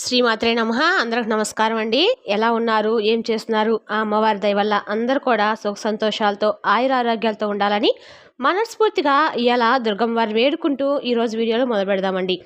శ్రీమాత్రే నమ. అందరికి నమస్కారం అండి. ఎలా ఉన్నారు? ఏం చేస్తున్నారు? ఆ అమ్మవారి దయ వల్ల అందరూ కూడా సుఖ సంతోషాలతో ఆయుర ఆరోగ్యాలతో ఉండాలని మనస్ఫూర్తిగా ఇలా దుర్గమ్మ వారిని వేడుకుంటూ ఈరోజు వీడియోలో మొదలు పెడదామండి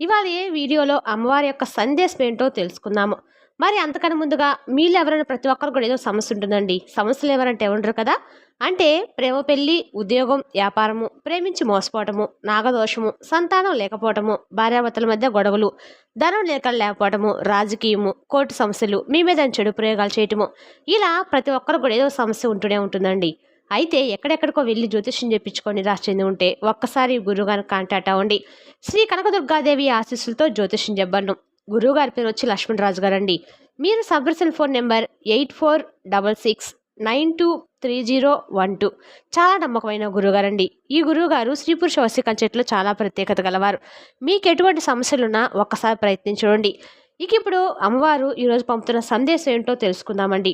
ఇవాళ వీడియోలో అమ్మవారి యొక్క సందేశం ఏంటో తెలుసుకుందాము. మరి అంతకన్నా ముందుగా మీలో ఎవరైనా ప్రతి ఒక్కరు కూడా ఏదో సమస్య ఉంటుందండి. సమస్యలు ఎవరంటే ఉండరు కదా? అంటే ప్రేమ పెళ్ళి ఉద్యోగం వ్యాపారము ప్రేమించి మోసపోవటము నాగదోషము సంతానం లేకపోవటము భార్యాభర్తల మధ్య గొడవలు ధనం లేక లేకపోవటము రాజకీయము కోర్టు సమస్యలు మీ మీద చెడు ప్రయోగాలు చేయటము ఇలా ప్రతి ఒక్కరు కూడా ఏదో సమస్య ఉంటూనే ఉంటుందండి. అయితే ఎక్కడెక్కడికో వెళ్ళి జ్యోతిష్యం చెప్పించుకొని రాసింది ఉంటే ఒక్కసారి గురువుగారిని కాంటాక్ట్ అవ్వండి. శ్రీ కనకదుర్గాదేవి ఆశీస్సులతో జ్యోతిష్యం చెప్పను గురువుగారి పేరు వచ్చి లక్ష్మణరాజు గారు అండి మీరు cell phone number eight four double six nine two three zero one two. చాలా నమ్మకమైన గురువుగారండి. ఈ గురువుగారు స్త్రీ పురుష వశీకరణ చెట్లు చాలా ప్రత్యేకత గలవారు. మీకు ఎటువంటి సమస్యలున్నా ఒక్కసారి ప్రయత్నించండి ఇక ఇప్పుడు అమ్మవారు ఈరోజు పంపుతున్న సందేశం ఏంటో తెలుసుకుందామండి.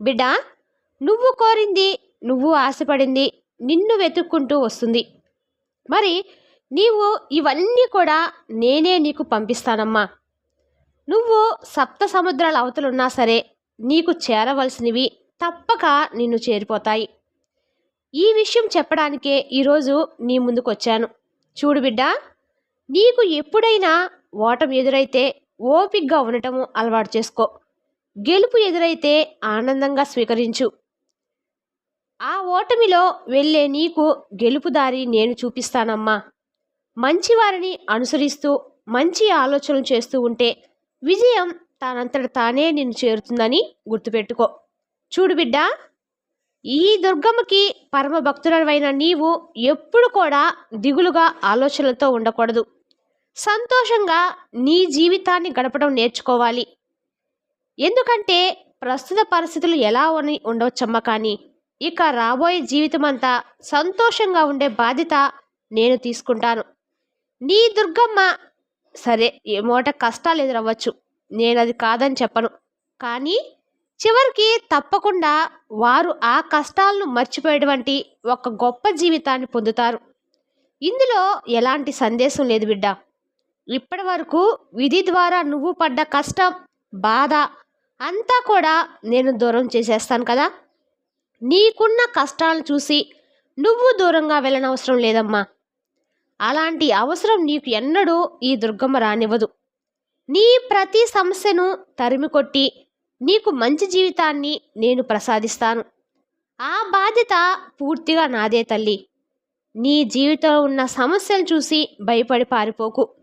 బిడ్డ నువ్వు కోరింది నువ్వు ఆశపడింది నిన్ను వెతుక్కుంటూ వస్తుంది. మరి నీవు ఇవన్నీ కూడా నేనే నీకు పంపిస్తానమ్మా. నువ్వు సప్త సముద్రాల అవతలున్నా సరే నీకు చేరవలసినవి తప్పక నిన్ను చేరిపోతాయి. ఈ విషయం చెప్పడానికే ఈరోజు నీ ముందుకొచ్చాను. చూడు బిడ్డ నీకు ఎప్పుడైనా ఓటమి ఎదురైతే ఓపిగ్గా ఉండటము అలవాటు చేసుకో. గెలుపు ఎదురైతే ఆనందంగా స్వీకరించు. ఆ ఓటమిలో వెళ్ళే నీకు గెలుపు దారి నేను చూపిస్తానమ్మా. మంచివారిని అనుసరిస్తూ మంచి ఆలోచనలు చేస్తూ ఉంటే విజయం తానంతట తానే నిన్ను చేరుతుందని గుర్తుపెట్టుకో. చూడు బిడ్డ ఈ దుర్గమ్మకి పరమ భక్తులవైన నీవు ఎప్పుడు కూడా దిగులుగా ఆలోచనలతో ఉండకూడదు. సంతోషంగా నీ జీవితాన్ని గడపడం నేర్చుకోవాలి. ఎందుకంటే ప్రస్తుత పరిస్థితులు ఎలా అని ఉండవచ్చమ్మ కానీ ఇక రాబోయే జీవితం అంతా సంతోషంగా ఉండే బాధ్యత నేను తీసుకుంటాను. నీ దుర్గమ్మ సరే ఏమోట కష్టాలు ఎదురవ్వచ్చు. నేను అది కాదని చెప్పను. కానీ చివరికి తప్పకుండా వారు ఆ కష్టాలను మర్చిపోయేటువంటి ఒక గొప్ప జీవితాన్ని పొందుతారు. ఇందులో ఎలాంటి సందేశం లేదు బిడ్డ. ఇప్పటి వరకు విధి ద్వారా నువ్వు పడ్డ కష్టం బాధ అంతా కూడా నేను దూరం చేసేస్తాను కదా. నీకున్న కష్టాలను చూసి నువ్వు దూరంగా వెళ్ళనవసరం లేదమ్మా. అలాంటి అవసరం నీకు ఎన్నడూ ఈ దుర్గమ్మ రానివ్వదు. నీ ప్రతి సమస్యను తరిమి కొట్టి నీకు మంచి జీవితాన్ని నేను ప్రసాదిస్తాను. ఆ బాధ్యత పూర్తిగా నాదే తల్లి. నీ జీవితంలో ఉన్న సమస్యలు చూసి భయపడి పారిపోకు.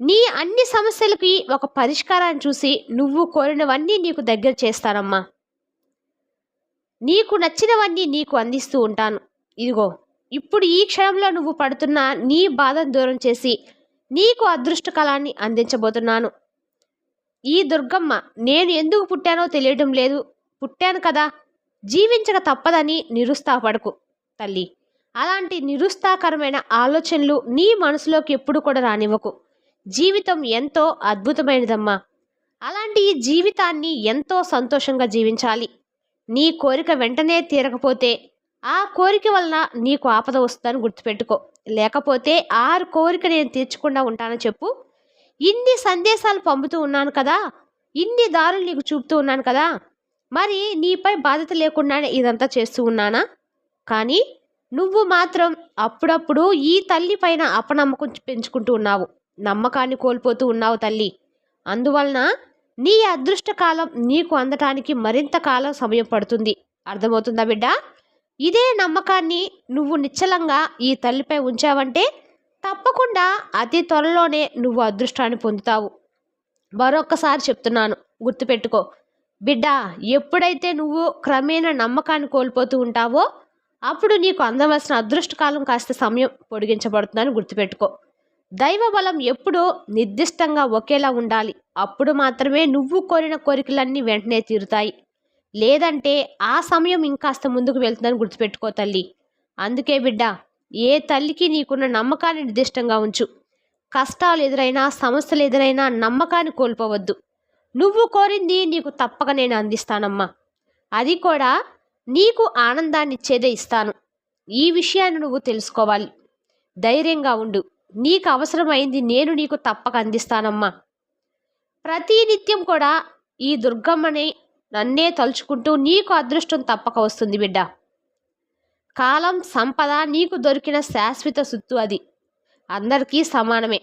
నీ అన్ని సమస్యలకి ఒక పరిష్కారాన్ని చూసి నువ్వు కోరినవన్నీ నీకు దగ్గర చేస్తానమ్మా. నీకు నచ్చినవన్నీ నీకు అందిస్తూ ఉంటాను. ఇదిగో ఇప్పుడు ఈ క్షణంలో నువ్వు పడుతున్న నీ బాధను దూరం చేసి నీకు అదృష్ట కళాన్ని అందించబోతున్నాను. ఈ దుర్గమ్మ నేను ఎందుకు పుట్టానో తెలియడం లేదు. పుట్టాను కదా. జీవించక తప్పదని నిరుత్సాహపడకు తల్లి. అలాంటి నిరుత్సాహకరమైన ఆలోచనలు నీ మనసులోకి ఎప్పుడు కూడా రానివ్వకు. జీవితం ఎంతో అద్భుతమైనదమ్మా. అలాంటి ఈ జీవితాన్ని ఎంతో సంతోషంగా జీవించాలి. నీ కోరిక వెంటనే తీరకపోతే ఆ కోరిక వలన నీకు ఆపద వస్తుందని గుర్తుపెట్టుకో. లేకపోతే ఆ కోరిక నేను తీర్చకుండా ఉంటానని చెప్పు. ఇన్ని సందేశాలు పంపుతూ ఉన్నాను కదా. ఇన్ని దారులు నీకు చూపుతూ ఉన్నాను కదా. మరి నీపై బాధ్యత లేకుండానే ఇదంతా చేస్తూ ఉన్నానా? కానీ నువ్వు మాత్రం అప్పుడప్పుడు ఈ తల్లి పైన అపనమ్మకం పెంచుకుంటూ ఉన్నావు. నమ్మకాన్ని కోల్పోతూ ఉన్నావు తల్లి. అందువలన నీ అదృష్ట కాలం నీకు అందటానికి మరింత కాలం సమయం పడుతుంది. అర్థమవుతుందా బిడ్డ? ఇదే నమ్మకాన్ని నువ్వు నిశ్చలంగా ఈ తల్లిపై ఉంచావంటే తప్పకుండా అతి త్వరలోనే నువ్వు అదృష్టాన్ని పొందుతావు. మరొక్కసారి చెప్తున్నాను గుర్తుపెట్టుకో. బిడ్డ ఎప్పుడైతే నువ్వు క్రమేణా నమ్మకాన్ని కోల్పోతూ ఉంటావో అప్పుడు నీకు అందవలసిన అదృష్టకాలం కాస్త సమయం పొడిగించబడుతుందని గుర్తుపెట్టుకో. దైవ బలం ఎప్పుడూ నిర్దిష్టంగా ఒకేలా ఉండాలి. అప్పుడు మాత్రమే నువ్వు కోరిన కోరికలన్నీ వెంటనే తీరుతాయి. లేదంటే ఆ సమయం ఇంకాస్త ముందుకు వెళ్తుందని గుర్తుపెట్టుకో తల్లి. అందుకే బిడ్డ ఏ తల్లికి నీకున్న నమ్మకాన్ని నిర్దిష్టంగా ఉంచు. కష్టాలు ఎదురైనా సమస్యలు ఎదురైనా నమ్మకాన్ని కోల్పోవద్దు. నువ్వు కోరింది నీకు తప్పక నేను అందిస్తానమ్మా. అది కూడా నీకు ఆనందాన్ని ఇచ్చేదే ఇస్తాను. ఈ విషయాన్ని నువ్వు తెలుసుకోవాలి. ధైర్యంగా ఉండు. నీకు అవసరమైంది నేను నీకు తప్పక అందిస్తానమ్మా. ప్రతినిత్యం కూడా ఈ దుర్గమ్మని నన్నే తలుచుకుంటూ నీకు అదృష్టం తప్పక వస్తుంది బిడ్డ. కాలం సంపద నీకు దొరికిన శాశ్వత సుత్తు అది. అందరికీ సమానమే.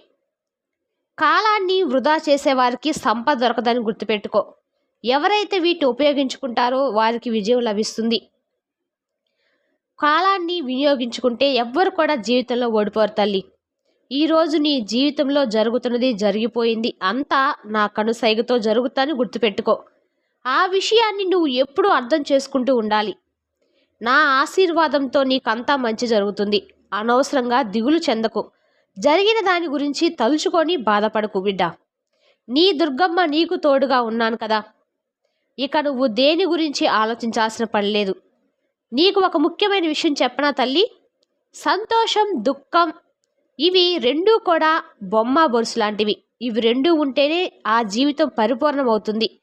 కాలాన్ని వృధా చేసేవారికి సంపద దొరకదని గుర్తుపెట్టుకో. ఎవరైతే వీటిని ఉపయోగించుకుంటారో వారికి విజయం లభిస్తుంది. కాలాన్ని వినియోగించుకుంటే ఎవ్వరు కూడా జీవితంలో ఓడిపోరు తల్లి. ఈరోజు నీ జీవితంలో జరుగుతున్నది జరిగిపోయింది. అంతా నా కనుసైగతో జరుగుతాని గుర్తుపెట్టుకో. ఆ విషయాన్ని నువ్వు ఎప్పుడూ అర్థం చేసుకుంటూ ఉండాలి. నా ఆశీర్వాదంతో నీకంతా మంచి జరుగుతుంది. అనవసరంగా దిగులు చెందకు. జరిగిన దాని గురించి తలుచుకొని బాధపడకు బిడ్డ. నీ దుర్గమ్మ నీకు తోడుగా ఉన్నాను కదా. ఇక నువ్వు దేని గురించి ఆలోచించాల్సిన పని లేదు. నీకు ఒక ముఖ్యమైన విషయం చెప్పనా తల్లి? సంతోషం దుఃఖం ఇవి రెండూ కూడా బొమ్మ బొరుసు లాంటివి. ఇవి రెండూ ఉంటేనే ఆ జీవితం పరిపూర్ణమవుతుంది.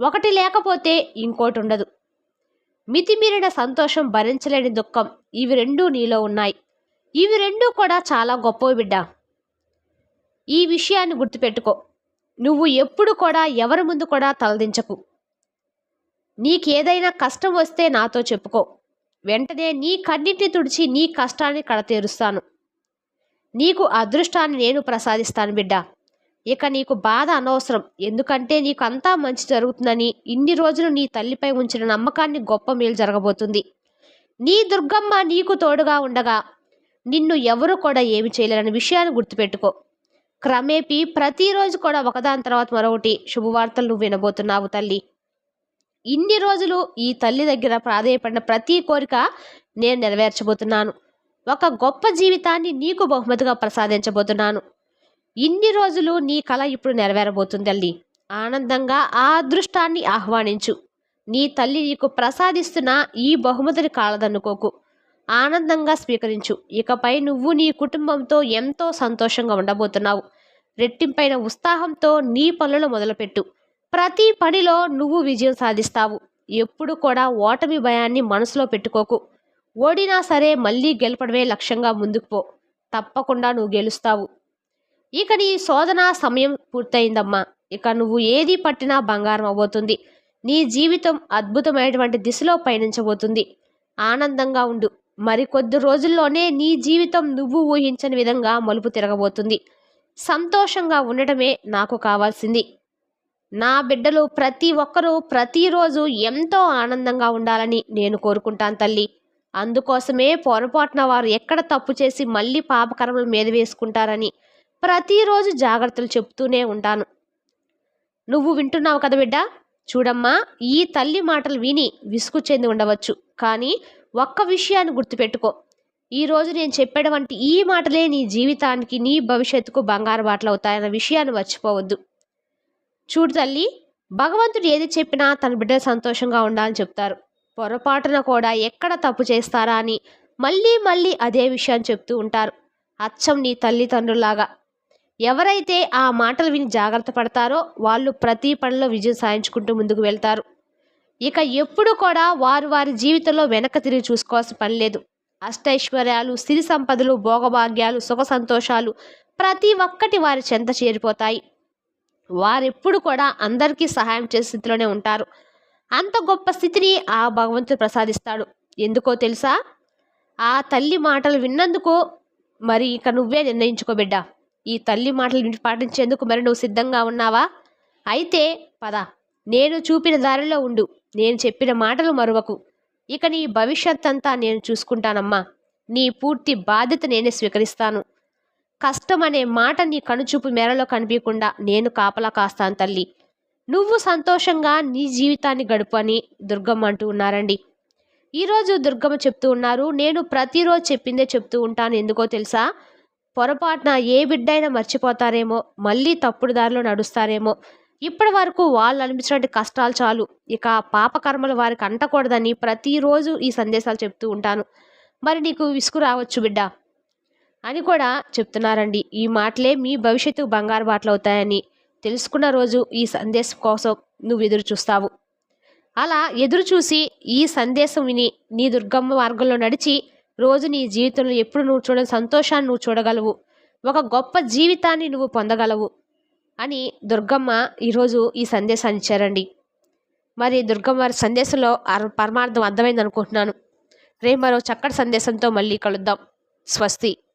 ఒకటి లేకపోతే ఇంకోటి ఉండదు. మితిమీరిన సంతోషం భరించలేని దుఃఖం ఇవి రెండూ నీలో ఉన్నాయి. ఇవి రెండూ కూడా చాలా గొప్పవి బిడ్డ. ఈ విషయాన్ని గుర్తుపెట్టుకో. నువ్వు ఎప్పుడు కూడా ఎవరి ముందు కూడా తలదించకు. నీకేదైనా కష్టం వస్తే నాతో చెప్పుకో. వెంటనే నీ కన్నింటిని తుడిచి నీ కష్టాన్ని కడతీరుస్తాను. నీకు అదృష్టాన్ని నేను ప్రసాదిస్తాను బిడ్డ. ఇక నీకు బాధ అనవసరం. ఎందుకంటే నీకు అంతా మంచి జరుగుతుందని ఇన్ని రోజులు నీ తల్లిపై ఉంచిన నమ్మకాన్ని గొప్ప మేలు జరగబోతుంది. నీ దుర్గమ్మ నీకు తోడుగా ఉండగా నిన్ను ఎవరు కూడా ఏమి చేయలేరని విషయాన్ని గుర్తుపెట్టుకో. క్రమేపీ ప్రతిరోజు కూడా ఒకదాని తర్వాత మరొకటి శుభవార్తలు నువ్వు వినబోతున్నావు తల్లి. ఇన్ని రోజులు ఈ తల్లి దగ్గర ప్రాధాయపడిన ప్రతి కోరిక నేను నెరవేర్చబోతున్నాను. ఒక గొప్ప జీవితాన్ని నీకు బహుమతిగా ప్రసాదించబోతున్నాను. ఇన్ని రోజులు నీ కళ ఇప్పుడు నెరవేరబోతుంది తల్లి ఆనందంగా ఆ అదృష్టాన్ని ఆహ్వానించు. నీ తల్లి నీకు ప్రసాదిస్తున్న ఈ బహుమతిని కాలదనుకోకు ఆనందంగా స్వీకరించు. ఇకపై నువ్వు నీ కుటుంబంతో ఎంతో సంతోషంగా ఉండబోతున్నావు. రెట్టింపైన ఉత్సాహంతో నీ పనులు మొదలుపెట్టు. ప్రతి పనిలో నువ్వు విజయం సాధిస్తావు. ఎప్పుడు కూడా ఓటమి భయాన్ని మనసులో పెట్టుకోకు. ఓడినా సరే మళ్ళీ గెలపడమే లక్ష్యంగా ముందుకు పో. తప్పకుండా నువ్వు గెలుస్తావు. ఇక నీ శోధన సమయం పూర్తయిందమ్మా. ఇక నువ్వు ఏది పట్టినా బంగారం అవ్వబోతుంది. నీ జీవితం అద్భుతమైనటువంటి దిశలో పయనించబోతుంది. ఆనందంగా ఉండు. మరికొద్ది రోజుల్లోనే నీ జీవితం నువ్వు ఊహించని విధంగా మలుపు తిరగబోతుంది. సంతోషంగా ఉండటమే నాకు కావాల్సింది. నా బిడ్డలు ప్రతి ఒక్కరూ ప్రతిరోజు ఎంతో ఆనందంగా ఉండాలని నేను కోరుకుంటాను తల్లి. అందుకోసమే పొరపాటున వారు ఎక్కడ తప్పు చేసి మళ్ళీ పాపకరములు మీద వేసుకుంటారని ప్రతిరోజు జాగ్రత్తలు చెప్తూనే ఉంటాను. నువ్వు వింటున్నావు కదా బిడ్డ? చూడమ్మా ఈ తల్లి మాటలు విని విసుగు చెంది ఉండవచ్చు. కానీ ఒక్క విషయాన్ని గుర్తుపెట్టుకో. ఈరోజు నేను చెప్పేటువంటి ఈ మాటలే నీ జీవితానికి నీ భవిష్యత్తుకు బంగారు బాటలు అవుతాయన్న విషయాన్ని మర్చిపోవద్దు. చూడు తల్లి భగవంతుడు ఏది చెప్పినా తన బిడ్డ సంతోషంగా ఉండాలని చెప్తారు. పొరపాటున కూడా ఎక్కడ తప్పు చేస్తారా అని మళ్ళీ మళ్ళీ అదే విషయాన్ని చెప్తూ ఉంటారు. అచ్చం నీ తల్లిదండ్రులాగా ఎవరైతే ఆ మాటలు విని జాగ్రత్త పడతారో వాళ్ళు ప్రతి పనిలో విజయం సాధించుకుంటూ ముందుకు వెళ్తారు. ఇక ఎప్పుడు కూడా వారు వారి జీవితంలో వెనక తిరిగి చూసుకోవాల్సిన పని లేదు. అష్టైశ్వర్యాలు సిరి సంపదలు భోగభాగ్యాలు సుఖ సంతోషాలు ప్రతి ఒక్కటి వారి చెంత చేరిపోతాయి. వారెప్పుడు కూడా అందరికీ సహాయం చేసే స్థితిలోనే ఉంటారు. అంత గొప్ప స్థితిని ఆ భగవంతుడు ప్రసాదిస్తాడు. ఎందుకో తెలుసా? ఆ తల్లి మాటలు విన్నందుకు మరి ఇక నువ్వే నిర్ణయించుకోబిడ్డా ఈ తల్లి మాటలు పాటించేందుకు మరి నువ్వు సిద్ధంగా ఉన్నావా? అయితే పద నేను చూపిన దారిలో ఉండు. నేను చెప్పిన మాటలు మరువకు. ఇక నీ భవిష్యత్ అంతా నేను చూసుకుంటానమ్మా. నీ పూర్తి బాధ్యత నేనే స్వీకరిస్తాను. కష్టం అనే మాట నీ కనుచూపు మేరలో కనిపించకుండా నేను కాపలా కాస్తాను తల్లి. నువ్వు సంతోషంగా నీ జీవితాన్ని గడుపు అని దుర్గమ్మ అంటూ ఉన్నారండి. ఈరోజు దుర్గమ్మ చెప్తూ ఉన్నారు నేను ప్రతిరోజు చెప్పిందే చెప్తూ ఉంటాను ఎందుకో తెలుసా? పొరపాటున ఏ బిడ్డైనా మర్చిపోతారేమో మళ్ళీ తప్పుడు దారిలో నడుస్తారేమో. ఇప్పటి వరకు వాళ్ళు అనిపించినటువంటి కష్టాలు చాలు. ఇక పాపకర్మలు వారికి అంటకూడదని ప్రతిరోజు ఈ సందేశాలు చెప్తూ ఉంటాను. మరి నీకు విసుగు రావచ్చు బిడ్డ? అని కూడా చెప్తున్నారండి. ఈ మాటలే మీ భవిష్యత్తు బంగారు బాటలు అవుతాయని తెలుసుకున్న రోజు ఈ సందేశం కోసం నువ్వు ఎదురు చూస్తావు. అలా ఎదురు చూసి ఈ సందేశం విని నీ దుర్గమ్మ మార్గంలో నడిచి రోజు నీ జీవితంలో ఎప్పుడు నువ్వు చూడని సంతోషాన్ని నువ్వు చూడగలవు. ఒక గొప్ప జీవితాన్ని నువ్వు పొందగలవు అని దుర్గమ్మ ఈరోజు ఈ సందేశాన్ని ఇచ్చారండి. మరి దుర్గమ్మ వారి సందేశంలో పరమార్థం అర్థమైంది అనుకుంటున్నాను రేపు మరో చక్కటి సందేశంతో మళ్ళీ కలుద్దాం. స్వస్తి.